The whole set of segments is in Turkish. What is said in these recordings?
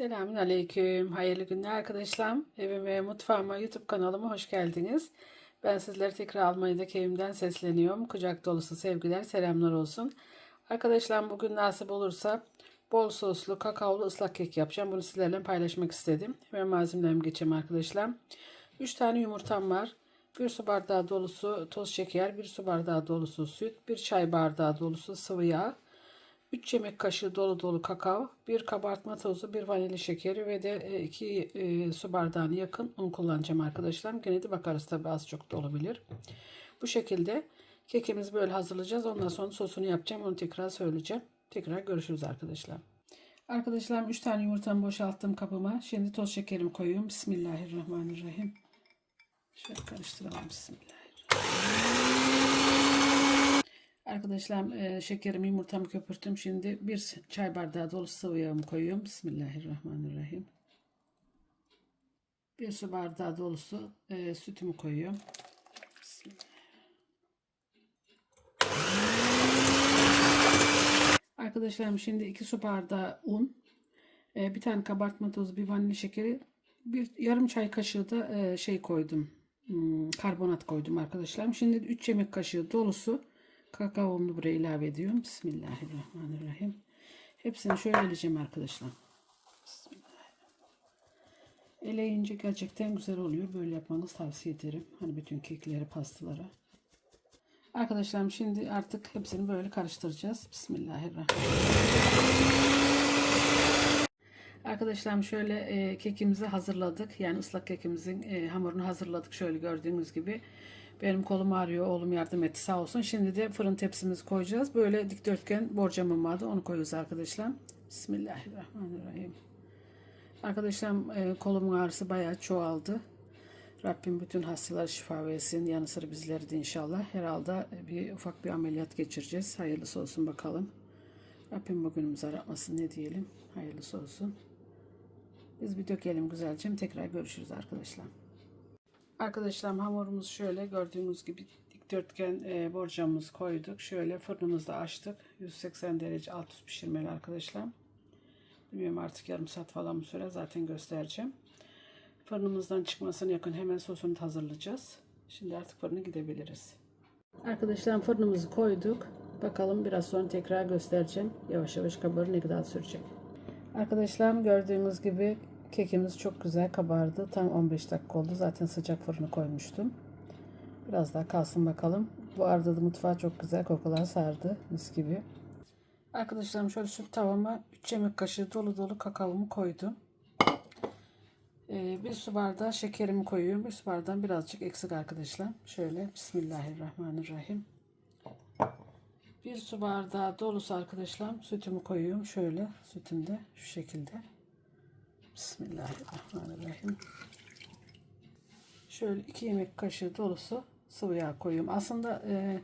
Selamun Aleyküm. Hayırlı günler arkadaşlar. Evime, mutfağıma, YouTube kanalıma hoş geldiniz. Ben sizlere tekrar Almanya'daki evimden sesleniyorum. Kucak dolusu sevgiler, selamlar olsun. Arkadaşlar bugün nasip olursa bol soslu kakaolu ıslak kek yapacağım. Bunu sizlerle paylaşmak istedim. Hemen malzemelerime geçeyim arkadaşlar. 3 tane yumurtam var. 1 su bardağı dolusu toz şeker, 1 su bardağı dolusu süt, 1 çay bardağı dolusu sıvı yağ, 3 yemek kaşığı dolu dolu kakao, 1 kabartma tozu, 1 vanilya şekeri ve de 2 su bardağına yakın un kullanacağım arkadaşlar. Gene de bakarız tabi az çok da olabilir. Bu şekilde kekimizi böyle hazırlayacağız. Ondan sonra sosunu yapacağım. Onu tekrar söyleyeceğim. Tekrar görüşürüz arkadaşlar. Arkadaşlar 3 tane yumurtamı boşalttım kabıma. Şimdi toz şekerimi koyuyorum. Bismillahirrahmanirrahim. Şöyle karıştıralım. Bismillahirrahmanirrahim. Arkadaşlar e, şekerimi yumurtamı köpürttüm. Şimdi bir çay bardağı dolu sıvı yağımı koyuyorum. Bismillahirrahmanirrahim. Bir su bardağı dolusu e, sütümü koyuyorum. Arkadaşlarım şimdi 2 su bardağı un, e, bir tane kabartma tozu, bir vanilya şekeri, bir yarım çay kaşığı da e, şey koydum. Hmm, karbonat koydum arkadaşlarım. Şimdi 3 yemek kaşığı dolusu kakaomu buraya ilave ediyorum. Bismillahirrahmanirrahim. Hepsini şöyle eleyeceğim arkadaşlar. Eleyince gerçekten güzel oluyor. Böyle yapmanızı tavsiye ederim. Hani bütün kekleri, pastalara. Arkadaşlarım şimdi artık hepsini böyle karıştıracağız. Bismillahirrahmanirrahim. Arkadaşlarım şöyle e, kekimizi hazırladık. Yani ıslak kekimizin e, hamurunu hazırladık. Şöyle gördüğünüz gibi. Benim kolum ağrıyor. Oğlum yardım etti sağ olsun. Şimdi de fırın tepsimizi koyacağız. Böyle dikdörtgen borcamım vardı. Onu koyuyoruz arkadaşlar. Bismillahirrahmanirrahim. Arkadaşlar e, kolumun ağrısı bayağı çoğaldı. Rabbim bütün hastalara şifa versin. Yanı sıra bizleri de inşallah. Herhalde bir ufak bir ameliyat geçireceğiz. Hayırlısı olsun bakalım. Rabbim bugünümüzü aratmasın ne diyelim. Hayırlısı olsun. Biz bir dökelim güzelce. Tekrar görüşürüz arkadaşlar. Arkadaşlar hamurumuz şöyle gördüğünüz gibi dikdörtgen e, borcamımızı koyduk. Şöyle fırınımızda açtık. 180 derece alt üst pişirmeli arkadaşlar. Bilmiyorum artık yarım saat falan mı süre zaten göstereceğim. Fırınımızdan çıkmasına yakın hemen sosunu hazırlayacağız. Şimdi artık fırına gidebiliriz. Arkadaşlar fırınımızı koyduk. Bakalım biraz sonra tekrar göstereceğim. Yavaş yavaş kabarır ne kadar sürecek. Arkadaşlar gördüğünüz gibi kekimiz çok güzel kabardı. Tam 15 dakika oldu. Zaten sıcak fırına koymuştum. Biraz daha kalsın bakalım. Bu arada da mutfağı çok güzel kokular sardı. Mis gibi. Arkadaşlarım şöyle şu tavama 3 yemek kaşığı dolu dolu kakaomu koydum. Ee, bir su bardağı şekerimi koyuyorum. Bir su bardağın birazcık eksik arkadaşlar. Şöyle Bismillahirrahmanirrahim. Bir su bardağı dolusu arkadaşlar sütümü koyuyorum. Şöyle sütümde şu şekilde. Bismillahirrahmanirrahim. Şöyle iki yemek kaşığı dolusu sıvı yağ koyuyorum. Aslında e,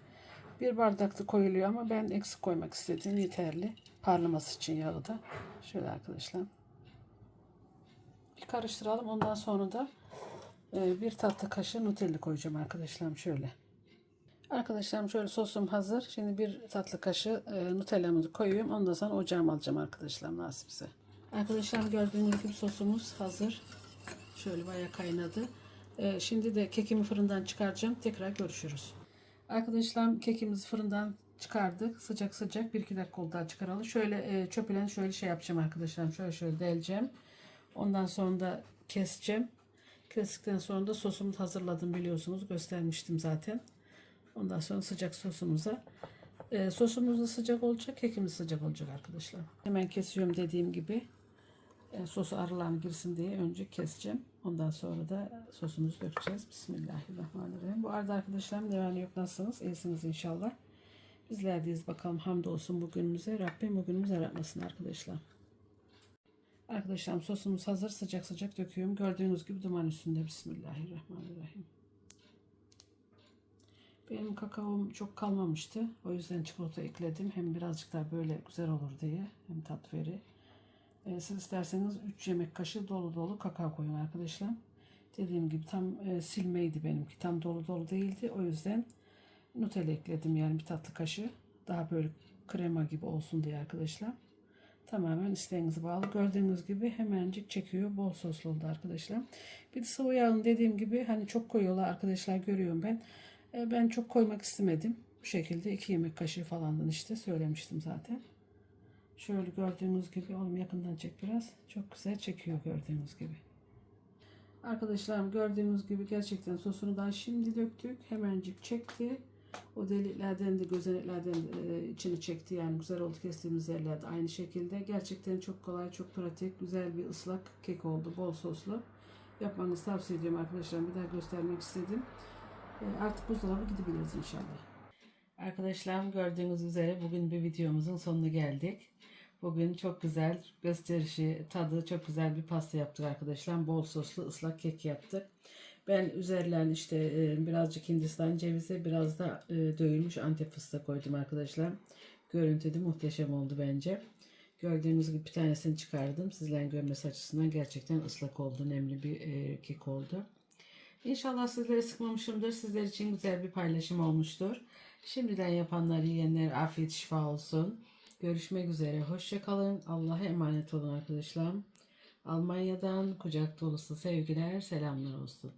bir bardakta koyuluyor ama ben eksik koymak istedim. Yeterli. Parlaması için yağı da. Şöyle arkadaşlar. Bir karıştıralım. Ondan sonra da e, bir tatlı kaşığı Nutella koyacağım arkadaşlarım. Şöyle. Arkadaşlarım şöyle sosum hazır. Şimdi bir tatlı kaşığı e, Nutella'mızı koyuyorum. Ondan sonra ocağıma alacağım arkadaşlar nasipse. Arkadaşlar gördüğünüz gibi sosumuz hazır. Şöyle bayağı kaynadı. E, şimdi de kekimi fırından çıkaracağım. Tekrar görüşürüz. Arkadaşlar kekimizi fırından çıkardık. Sıcak sıcak bir iki dakika oldu daha çıkaralım. Şöyle e, çöpülen şöyle şey yapacağım arkadaşlar. Şöyle şöyle deleceğim. Ondan sonra da keseceğim. Kestikten sonra da sosumu hazırladım biliyorsunuz. Göstermiştim zaten. Ondan sonra sıcak sosumuza. E, sosumuz da sıcak olacak. Kekimiz sıcak olacak arkadaşlar. Hemen kesiyorum dediğim gibi. E, sosu arılan girsin diye önce keseceğim. Ondan sonra da sosumuzu dökeceğiz. Bismillahirrahmanirrahim. Bu arada arkadaşlarım ne var yok nasılsınız? İyisiniz inşallah. Bizler deyiz bakalım hamdolsun bugünümüze. Rabbim bugünümüzü aratmasın arkadaşlar. Arkadaşlarım sosumuz hazır. Sıcak sıcak döküyorum. Gördüğünüz gibi duman üstünde. Bismillahirrahmanirrahim. Benim kakaom çok kalmamıştı. O yüzden çikolata ekledim. Hem birazcık daha böyle güzel olur diye. Hem tat veri. Ee, siz isterseniz 3 yemek kaşığı dolu dolu kakao koyun arkadaşlar. Dediğim gibi tam e, silmeydi benimki. Tam dolu dolu değildi. O yüzden Nutella ekledim yani bir tatlı kaşığı. Daha böyle krema gibi olsun diye arkadaşlar. Tamamen isteğinize bağlı. Gördüğünüz gibi hemencik çekiyor. Bol soslu oldu arkadaşlar. Bir de sıvı yağın dediğim gibi hani çok koyuyorlar arkadaşlar görüyorum ben. E, Ben çok koymak istemedim. Bu şekilde 2 yemek kaşığı falandan işte söylemiştim zaten. Şöyle gördüğünüz gibi oğlum yakından çek biraz. Çok güzel çekiyor gördüğünüz gibi. Arkadaşlarım gördüğünüz gibi gerçekten sosunu daha şimdi döktük. Hemencik çekti. O deliklerden de gözeneklerden de, içini çekti. Yani güzel oldu kestiğimiz yerlerde aynı şekilde. Gerçekten çok kolay, çok pratik, güzel bir ıslak kek oldu. Bol soslu. Yapmanızı tavsiye ediyorum arkadaşlar. Bir daha göstermek istedim. E, Artık buzdolabı gidebiliriz inşallah. Arkadaşlarım gördüğünüz üzere bugün bir videomuzun sonuna geldik. Bugün çok güzel gösterişi, tadı çok güzel bir pasta yaptık arkadaşlar. Bol soslu ıslak kek yaptık. Ben üzerlerine işte e, birazcık Hindistan cevizi, biraz da e, dövülmüş antep fıstığı koydum arkadaşlar. Görüntü de muhteşem oldu bence. Gördüğünüz gibi bir tanesini çıkardım. Sizlerin görmesi açısından gerçekten ıslak oldu, nemli bir e, kek oldu. İnşallah sizleri sıkmamışımdır. Sizler için güzel bir paylaşım olmuştur. Şimdiden yapanlar, yiyenler afiyet şifa olsun. Görüşmek üzere. Hoşçakalın. Allah'a emanet olun arkadaşlar. Almanya'dan kucak dolusu sevgiler, selamlar olsun.